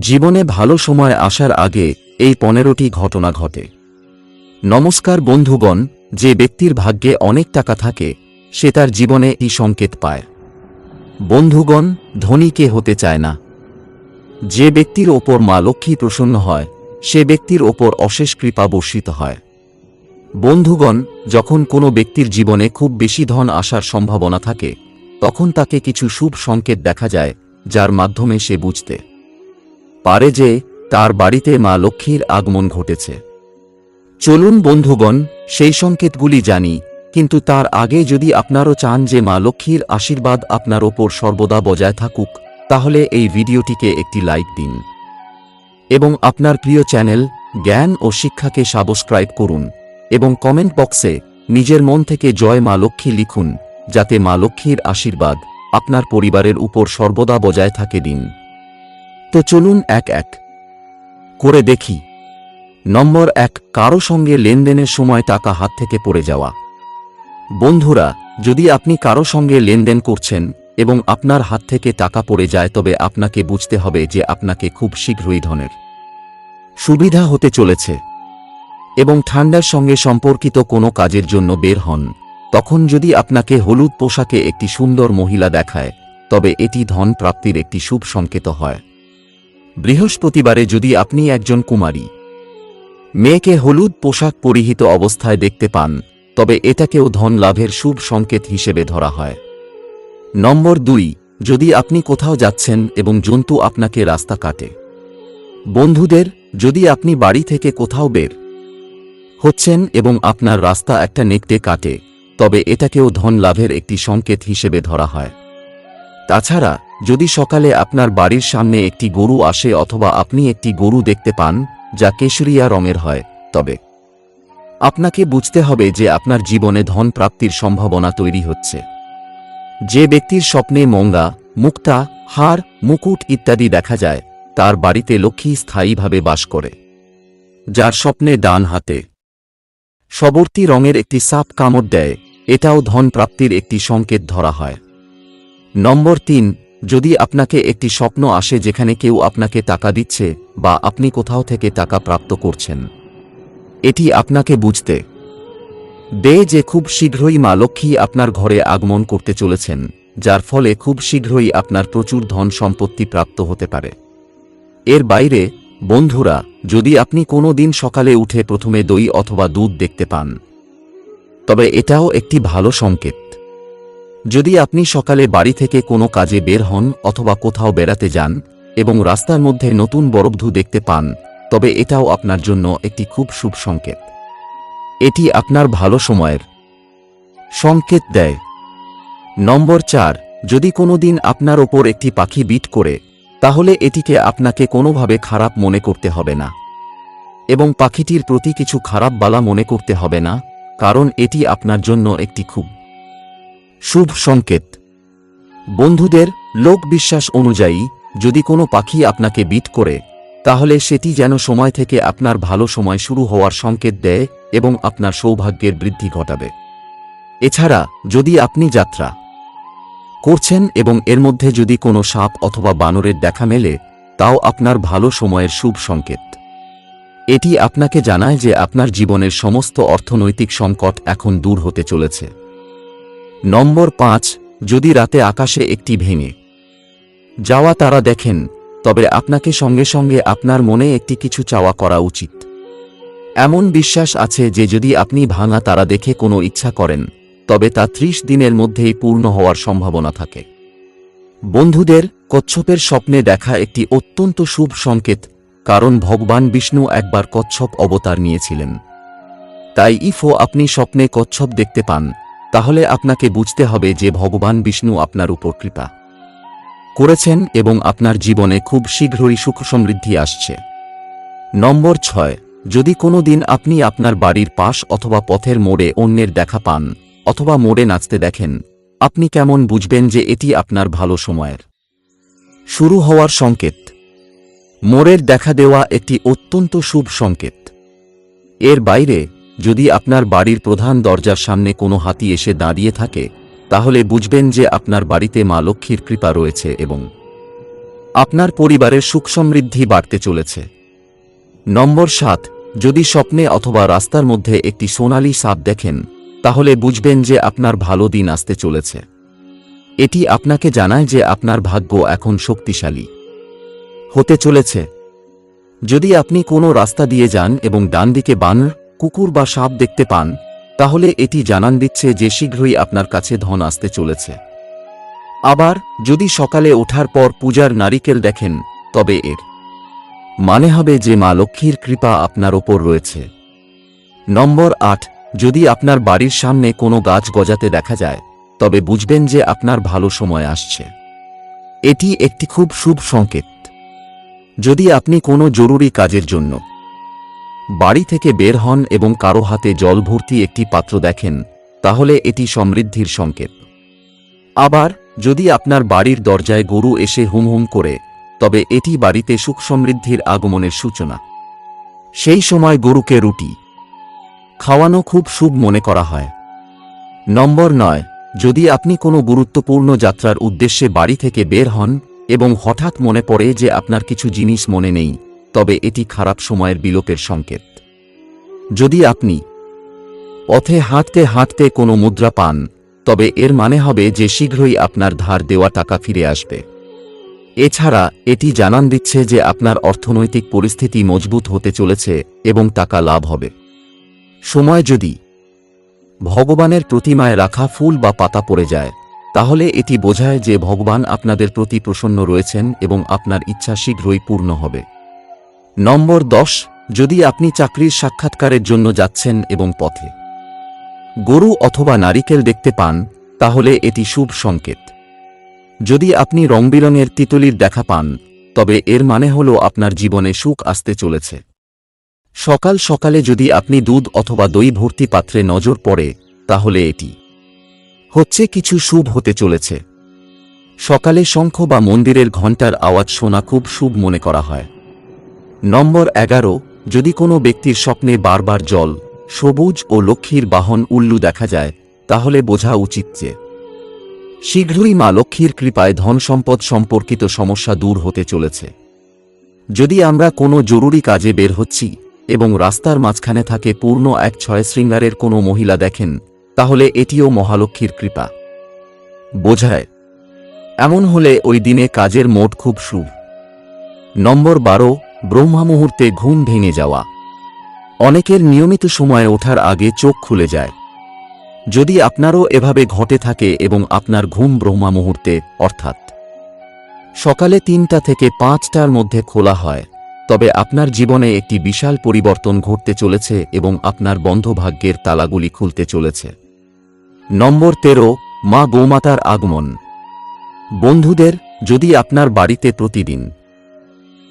জীবনে ভালো সময় আসার আগে এই পনেরোটি ঘটনা ঘটে। নমস্কার বন্ধুগণ, যে ব্যক্তির ভাগ্যে অনেক টাকা থাকে, সে তার জীবনে এই সংকেত পায়। বন্ধুগণ, ধনী কে হতে চায় না। যে ব্যক্তির ওপর মা লক্ষ্মী প্রসন্ন হয়, সে ব্যক্তির ওপর অশেষ কৃপা বর্ষিত হয়। বন্ধুগণ, যখন কোনো ব্যক্তির জীবনে খুব বেশি ধন আসার সম্ভাবনা থাকে, তখন তাকে কিছু শুভ সংকেত দেখা যায়, যার মাধ্যমে সে বুঝতে পারে যে তার বাড়িতে মা লক্ষ্মীর আগমন ঘটেছে। চলুন বন্ধুগণ, সেই সংকেতগুলি জানি, কিন্তু তার আগে যদি আপনারও চান যে মা লক্ষ্মীর আশীর্বাদ আপনার ওপর সর্বদা বজায় থাকুক, তাহলে এই ভিডিওটিকে একটি লাইক দিন। এবং আপনার প্রিয় চ্যানেল, জ্ঞান ও শিক্ষাকে সাবস্ক্রাইব করুন, এবং কমেন্ট বক্সে নিজের মন থেকে জয় মা লক্ষ্মী লিখুন, যাতে মা লক্ষ্মীর আশীর্বাদ আপনার পরিবারের উপর সর্বদা বজায় থাকে দিন। তো চলুন এক এক। করে দেখি। নম্বর এক, কারও সঙ্গে লেনদেনের সময় টাকা হাত থেকে পড়ে যাওয়া। বন্ধুরা, যদি আপনি কারও সঙ্গে লেনদেন করছেন এবং আপনার হাত থেকে টাকা পড়ে যায়, তবে আপনাকে বুঝতে হবে যে আপনাকে খুব শীঘ্রই ধনের সুবিধা হতে চলেছে এবং ঠান্ডার সঙ্গে সম্পর্কিত কোনো কাজের জন্য বের হন। তখন যদি আপনাকে হলুদ পোশাকে একটি সুন্দর মহিলা দেখায়, তবে এটি ধন প্রাপ্তির একটি শুভ সংকেত হয়। বৃহস্পতিবারে যদি আপনি একজন কুমারী, মেয়েকে হলুদ পোশাক পরিহিত অবস্থায় দেখতে পান, তবে এটাকেও ধন লাভের শুভ সংকেত হিসেবে ধরা হয়। নম্বর দুই, যদি আপনি কোথাও যাচ্ছেন এবং জন্তু আপনাকে রাস্তা কাটে। বন্ধুদের, যদি আপনি বাড়ি থেকে কোথাও বের হচ্ছেন এবং আপনার রাস্তা একটা নেকটে কাটে, তবে এটাকেও ধন লাভের একটি সংকেত হিসেবে ধরা হয়। তাছাড়া যদি সকালে আপনার বাড়ির সামনে একটি গরু আসে অথবা আপনি একটি গরু দেখতে পান, যা কেশরিয়া রঙের হয়, তবে আপনাকে বুঝতে হবে যে আপনার জীবনে ধন প্রাপ্তির সম্ভাবনা তৈরি হচ্ছে। যে ব্যক্তির স্বপ্নে মঙ্গা, মুক্তা, হার, মুকুট ইত্যাদি দেখা যায়, তার বাড়িতে লক্ষ্মী স্থায়ীভাবে বাস করে। যার স্বপ্নে ডান হাতে সবর্তী রঙের একটি সাপ কামড় দেয়, এটাও ধন প্রাপ্তির একটি সংকেত ধরা হয়। নম্বর তিন যদি আপনাকে একটি স্বপ্ন আসে যেখানে কেউ আপনাকে টাকা দিচ্ছে বা আপনি কোথাও থেকে টাকা প্রাপ্ত করছেন, এটি আপনাকে বুঝতে দে যে খুব শীঘ্রই মা লক্ষ্মী আপনার ঘরে আগমন করতে চলেছেন, যার ফলে খুব শীঘ্রই আপনার প্রচুর ধন সম্পত্তি প্রাপ্ত হতে পারে। এর বাইরে, বন্ধুরা, যদি আপনি কোনো দিন সকালে উঠে প্রথমে দই অথবা দুধ দেখতে পান, তবে এটাও একটি ভালো সংকেত। যদি আপনি সকালে বাড়ি থেকে কোনো কাজে বের হন অথবা কোথাও বেড়াতে যান এবং রাস্তার মধ্যে নতুন বরফধু দেখতে পান, তবে এটাও আপনার জন্য একটি খুব শুভ সংকেত। এটি আপনার ভালো সময়ের সংকেত দেয়। নম্বর চার, যদি কোনো দিন আপনার ওপর একটি পাখি বিট করে, তাহলে এটিকে আপনাকে কোনোভাবে খারাপ মনে করতে হবে না। এবং পাখিটির প্রতি কিছু খারাপ বালা মনে করতে হবে না, কারণ এটি আপনার জন্য একটি খুব শুভ সংকেত। বন্ধুদের লোক বিশ্বাস অনুযায়ী যদি কোনো পাখি আপনাকে বিট করে, তাহলে সেটি যেন সময় থেকে আপনার ভালো সময় শুরু হওয়ার সংকেত দেয় এবং আপনার সৌভাগ্যের বৃদ্ধি ঘটাবে। এছাড়া যদি আপনি যাত্রা করছেন এবং এর মধ্যে যদি কোনো সাপ অথবা বানরের দেখা মেলে, তাও আপনার ভালো সময়ের শুভ সংকেত। এটি আপনাকে জানায় যে আপনার জীবনের সমস্ত অর্থনৈতিক সংকট এখন দূর হতে চলেছে। নম্বর পাঁচ, যদি রাতে আকাশে একটি ভেঙে যাওয়া তারা দেখেন, তবে আপনাকে সঙ্গে সঙ্গে আপনার মনে একটি কিছু চাওয়া করা উচিত। এমন বিশ্বাস আছে যে যদি আপনি ভাঙা তারা দেখে কোনো ইচ্ছা করেন, তবে তা ত্রিশ দিনের মধ্যেই পূর্ণ হওয়ার সম্ভাবনা থাকে। বন্ধুদের কচ্ছপের স্বপ্নে দেখা একটি অত্যন্ত শুভ সংকেত, কারণ ভগবান বিষ্ণু একবার কচ্ছপ অবতার নিয়েছিলেন। তাই ইফো আপনি স্বপ্নে কচ্ছপ দেখতে পান তাহলে আপনাকে বুঝতে হবে যে ভগবান বিষ্ণু আপনার উপর কৃপা করেছেন এবং আপনার জীবনে খুব শীঘ্রই সুখ সমৃদ্ধি আসছে। নম্বর ছয়, যদি কোনো দিন আপনি আপনার বাড়ির পাশ অথবা পথের মোড়ে অন্যের দেখা পান অথবা মোড়ে নাচতে দেখেন, আপনি কেমন বুঝবেন যে এটি আপনার ভালো সময়ের? শুরু হওয়ার সংকেত। মোড়ের দেখা দেওয়া একটি অত্যন্ত শুভ সংকেত। এর বাইরে যদি আপনার বাড়ির প্রধান দরজার সামনে কোনো হাতি এসে দাঁড়িয়ে থাকে, তাহলে বুঝবেন যে আপনার বাড়িতে মা লক্ষ্মীর কৃপা রয়েছে এবং আপনার পরিবারের সুখ সমৃদ্ধি বাড়তে চলেছে। নম্বর সাত, যদি স্বপ্নে অথবা রাস্তার মধ্যে একটি সোনালি সাপ দেখেন, তাহলে বুঝবেন যে আপনার ভালো দিন আসতে চলেছে। এটি আপনাকে জানায় যে আপনার ভাগ্য এখন শক্তিশালী। হতে চলেছে। যদি আপনি কোনো রাস্তা দিয়ে যান এবং ডান দিকে বানর কুকুর বা সাপ দেখতে পান, তাহলে এটি জানান দিচ্ছে যে শীঘ্রই আপনার কাছে ধন আসতে চলেছে। আবার, যদি সকালে ওঠার পর পূজার নারিকেল দেখেন, তবে এর মানে হবে যে মা লক্ষ্মীর কৃপা আপনার ওপর রয়েছে। নম্বর আট, যদি আপনার বাড়ির সামনে কোনো গাছ গজাতে দেখা যায়, তবে বুঝবেন যে আপনার ভালো সময় আসছে। এটি একটি খুব শুভ সংকেত। যদি আপনি কোনো জরুরি কাজের জন্য বাড়ি থেকে বের হন এবং কারও হাতে জল ভর্তি একটি পাত্র দেখেন, তাহলে এটি সমৃদ্ধির সংকেত। আবার, যদি আপনার বাড়ির দরজায় গরু এসে হুম হুম করে, তবে এটি বাড়িতে সুখ সমৃদ্ধির আগমনের সূচনা। সেই সময় গরুকে রুটি। খাওয়ানো খুব শুভ মনে করা হয়। নম্বর নয়, যদি আপনি কোনো গুরুত্বপূর্ণ যাত্রার উদ্দেশ্যে বাড়ি থেকে বের হন এবং হঠাৎ মনে পড়ে যে আপনার কিছু জিনিস মনে নেই তবে এটি খারাপ সময়ের বিলোপের সংকেত। যদি আপনি পথে হাঁটতে হাঁটতে কোনো মুদ্রা পান, তবে এর মানে হবে যে শীঘ্রই আপনার ধার দেওয়া টাকা ফিরে আসবে। এছাড়া, এটি জানান দিচ্ছে যে আপনার অর্থনৈতিক পরিস্থিতি মজবুত হতে চলেছে এবং টাকা লাভ হবে। সময় যদি ভগবানের প্রতিমায় রাখা ফুল বা পাতা পড়ে যায়, তাহলে এটি বোঝায় যে ভগবান আপনাদের প্রতি প্রসন্ন রয়েছেন এবং আপনার ইচ্ছা শীঘ্রই পূর্ণ হবে। নম্বর দশ, যদি আপনি চাকরির সাক্ষাৎকারের জন্য যাচ্ছেন এবং পথে গরু অথবা নারিকেল দেখতে পান, তাহলে এটি শুভ সংকেত। যদি আপনি রংবিরঙের তিতলির দেখা পান, তবে এর মানে হল আপনার জীবনে সুখ আসতে চলেছে। সকাল সকালে যদি আপনি দুধ অথবা দই ভর্তি পাত্রে নজর পড়ে, তাহলে এটি হচ্ছে কিছু শুভ হতে চলেছে। সকালে শঙ্খ বা মন্দিরের ঘণ্টার আওয়াজ শোনা খুব শুভ মনে করা হয়। নম্বর এগারো, যদি কোনো ব্যক্তির স্বপ্নে বারবার জল, সবুজ ও লক্ষ্মীর বাহন উল্লু দেখা যায়, তাহলে বোঝা উচিত যে শীঘ্রই মা লক্ষ্মীর কৃপায় ধন সম্পদ সম্পর্কিত সমস্যা দূর হতে চলেছে। যদি আমরা কোনো জরুরি কাজে বের হচ্ছি এবং রাস্তার মাঝখানে থাকে পূর্ণ এক ছয় শৃঙ্গারের কোনো মহিলা দেখেন, তাহলে এটিও মহালক্ষ্মীর কৃপা। বোঝায়, এমন হলে ওই দিনে কাজের মোট খুব শুভ নম্বর বারো ব্রহ্মা মুহূর্তে ঘুম ভেঙে যাওয়া। অনেকের নিয়মিত সময়ে ওঠার আগে চোখ খুলে যায়। যদি আপনারও এভাবে ঘটে থাকে এবং আপনার ঘুম ব্রহ্মা মুহূর্তে অর্থাৎ সকালে তিনটা থেকে পাঁচটার মধ্যে খোলা হয়, তবে আপনার জীবনে একটি বিশাল পরিবর্তন ঘটতে চলেছে এবং আপনার বন্ধ ভাগ্যের তালাগুলি খুলতে চলেছে। নম্বর তেরো মা গোমাতার আগমন। বন্ধুদের, যদি আপনার বাড়িতে প্রতিদিন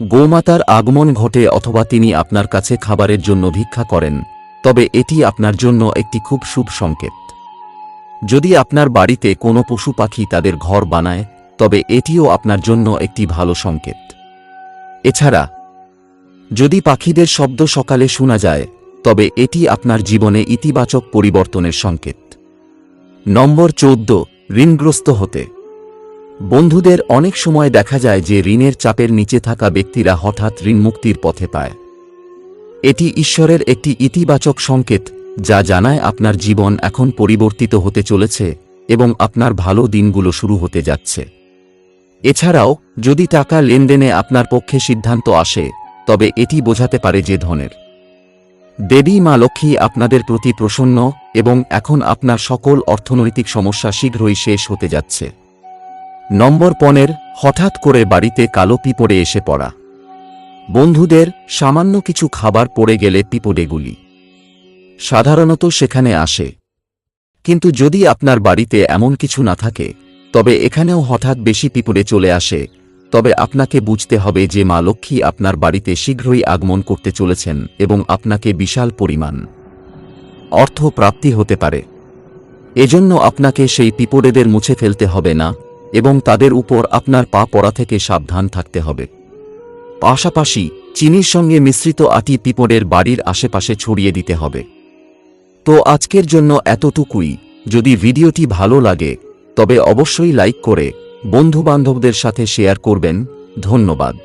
গোমাতার আগমন ঘটে অথবা তিনি আপনার কাছে খাবারের জন্য ভিক্ষা করেন, তবে এটি আপনার জন্য একটি খুব শুভ সংকেত। যদি আপনার বাড়িতে কোনো পশু পাখি তাদের ঘর বানায়, তবে এটিও আপনার জন্য একটি ভালো সংকেত। এছাড়া, যদি পাখিদের শব্দ সকালে শোনা যায়, তবে এটি আপনার জীবনে ইতিবাচক পরিবর্তনের সংকেত। নম্বর চৌদ্দ, ঋণগ্রস্ত হতে। বন্ধুদের অনেক সময় দেখা যায় যে ঋণের চাপের নিচে থাকা ব্যক্তিরা হঠাৎ ঋণমুক্তির পথে পায়। এটি ঈশ্বরের একটি ইতিবাচক সংকেত, যা জানায় আপনার জীবন এখন পরিবর্তিত হতে চলেছে এবং আপনার ভালো দিনগুলো শুরু হতে যাচ্ছে। এছাড়াও, যদি টাকা লেনদেনে আপনার পক্ষে সিদ্ধান্ত আসে, তবে এটি বোঝাতে পারে যে ধনের। দেবী মা লক্ষ্মী আপনাদের প্রতি প্রসন্ন এবং এখন আপনার সকল অর্থনৈতিক সমস্যা শীঘ্রই শেষ হতে যাচ্ছে। নম্বর পনেরো, হঠাৎ করে বাড়িতে কালো পিঁপড়ে এসে পড়া। বন্ধুদের সামান্য কিছু খাবার পড়ে গেলে পিঁপড়েগুলি। সাধারণত সেখানে আসে। কিন্তু যদি আপনার বাড়িতে এমন কিছু না থাকে, তবে এখানেও হঠাৎ বেশি পিঁপড়ে চলে আসে, তবে আপনাকে বুঝতে হবে যে মা লক্ষ্মী আপনার বাড়িতে শীঘ্রই আগমন করতে চলেছেন এবং আপনাকে বিশাল পরিমাণ অর্থ প্রাপ্তি হতে পারে। এজন্য আপনাকে সেই পিঁপড়েদের মুছে ফেলতে হবে না। এবং তাদের উপর আপনার পা পড়া থেকে সাবধান থাকতে হবে। পাশাপাশি চিনির সঙ্গে মিশ্রিত আটি পিঁপড়ের বাড়ির আশেপাশে ছড়িয়ে দিতে হবে। তো আজকের জন্য এতটুকুই। যদি ভিডিওটি ভালো লাগে, তবে অবশ্যই লাইক করে বন্ধুবান্ধবদের সাথে শেয়ার করবেন। ধন্যবাদ।